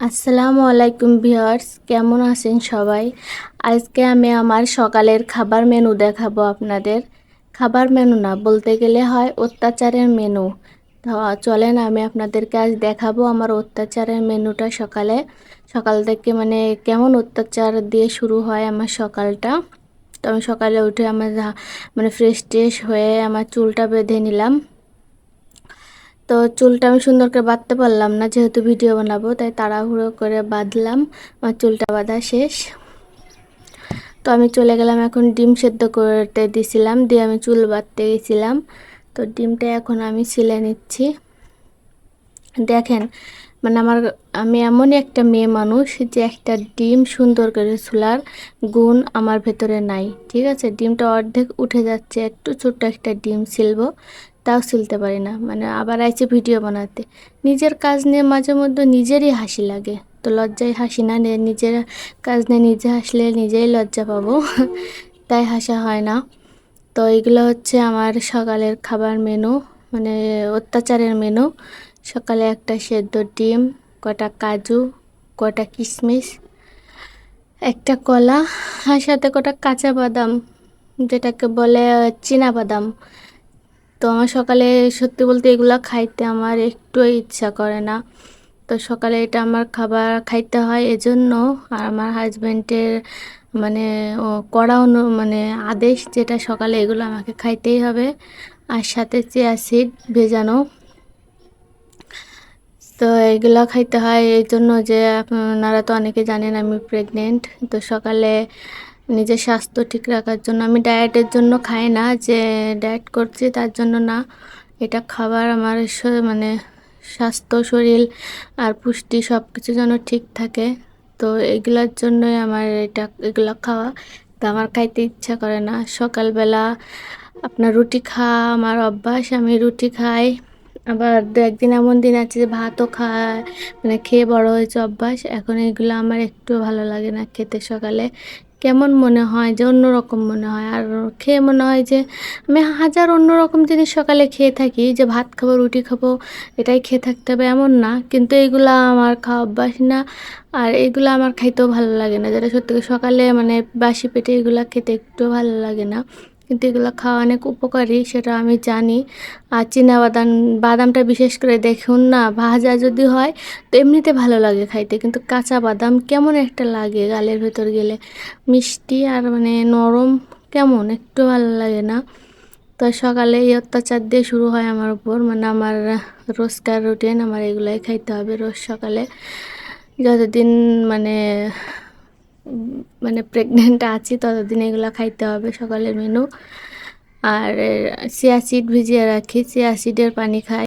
আসসালামু আলাইকুম ভিউয়ার্স, কেমন আছেন সবাই? আজকে আমি আমার সকালের খাবার মেনু দেখাবো আপনাদের। খাবার মেনু না, বলতে গেলে হয় অত্যাচারের মেনু। চলেন আমি আপনাদেরকে আজ দেখাবো আমার অত্যাচারের মেনুটা সকালে। সকাল থেকে মানে কেমন অত্যাচার দিয়ে শুরু হয় আমার সকালটা। তো আমি সকালে উঠে আমার মানে ফ্রেশ ট্রেশ হয়ে আমার চুলটা বেঁধে নিলাম। তো চুলটা আমি সুন্দর করে বাঁধতে পারলাম না, যেহেতু ভিডিও বানাবো, তাই তাড়াহুড়ো করে বাঁধলাম। আমার চুলটা বাঁধা শেষ। তো আমি চলে গেলাম এখন ডিম সেদ্ধ করতে দিছিলাম, দিয়ে আমি চুল বাঁধতে গেছিলাম। তো ডিমটা এখন আমি ছিলে নিচ্ছি। দেখেন মানে আমার, আমি এমনই একটা মেয়ে মানুষ যে একটা ডিম সুন্দর করে চুলার গুণ আমার ভেতরে নাই, ঠিক আছে? ডিমটা অর্ধেক উঠে যাচ্ছে, একটু ছোট্ট একটা ডিম ছিলব। তাও সিলতে পারি না। মানে আবার আইছে ভিডিও বানাতে। নিজের কাজ নিয়ে মাঝে মধ্যে নিজেরই হাসি লাগে। তো লজ্জায় হাসি না নিজের কাজ নিয়ে নিজে হাসলে নিজেই লজ্জা পাবো। তাই হাসা হয় না। তো এগুলো হচ্ছে আমার সকালের খাবার মেনু মানে অত্যাচারের মেনু। সকালে একটা সেদ্ধ ডিম, কটা কাজু, কটা কিশমিশ, একটা কলা, আর সাথে কটা কাঁচা বাদাম, যেটাকে বলে চীনা বাদাম। তো আমার সকালে সত্যি বলতে এগুলো খাইতে আমার একটু ইচ্ছা করে না। তো সকালে এটা আমার খাবার খাইতে হয় এজন্য আর আমার হাজব্যান্ডের মানে কড়া অনু মানে আদেশ যেটা সকালে এগুলো আমাকে খাইতেই হবে। আর সাথে চিয়া সিড ভেজানো। তো এগুলো খাইতে হয় এই জন্য যে আপনারা তো অনেকে জানেন আমি প্রেগনেন্ট তো সকালে নিজের স্বাস্থ্য ঠিক রাখার জন্য। আমি ডায়েটের জন্য খাই না যে ডায়েট করছি, তার জন্য না। এটা খাবার আমার মানে স্বাস্থ্য, শরীর আর পুষ্টি সব কিছু যেন ঠিক থাকে। তো এগুলোর জন্যই আমার এটা, এগুলো খাওয়া। তো আমার খাইতে ইচ্ছা করে না। সকালবেলা আপনার রুটি খাওয়া আমার অভ্যাস। আমি রুটি খাই। আবার দু একদিন এমন দিন আছে যে ভাতও খায় মানে খেয়ে বড় হয়েছে অভ্যাস। এখন এগুলো আমার একটু ভালো লাগে না খেতে সকালে। কেমন মনে হয় যে অন্যরকম মনে হয়? আর খেয়ে মনে হয় যে আমি হাজার অন্যরকম জিনিস সকালে খেয়ে থাকি, যে ভাত খাব, রুটি খাব, এটাই খেয়ে থাকতে হবে এমন না। কিন্তু এগুলো আমার খাওয়া অভ্যাস না, আর এগুলো আমার খাইতেও ভালো লাগে না। যেটা সত্যি সকালে মানে বাসি পেটে এগুলো খেতে একটু ভালো লাগে না। কিন্তু এগুলো খাওয়া অনেক উপকারী, সেটা আমি জানি। আর বাদাম, বাদামটা বিশেষ করে দেখুন না, ভাজা যদি হয় তো এমনিতে ভালো লাগে খাইতে, কিন্তু কাঁচা বাদাম কেমন একটা লাগে গালের ভেতর গেলে। মিষ্টি আর মানে নরম কেমন, একটু ভালো লাগে না। তো সকালে এই অত্যাচার দিয়ে শুরু হয় আমার উপর মানে আমার রোজকার রুটিন আমার এগুলাই খাইতে হবে রোজ সকালে। যতদিন মানে মানে প্রেগনেন্ট আছি, ততদিন এগুলো খাইতে হবে, সকালের মেনু আর সিয়াসিড ভিজিয়ে রাখি সিয়াসিডের পানি খাই।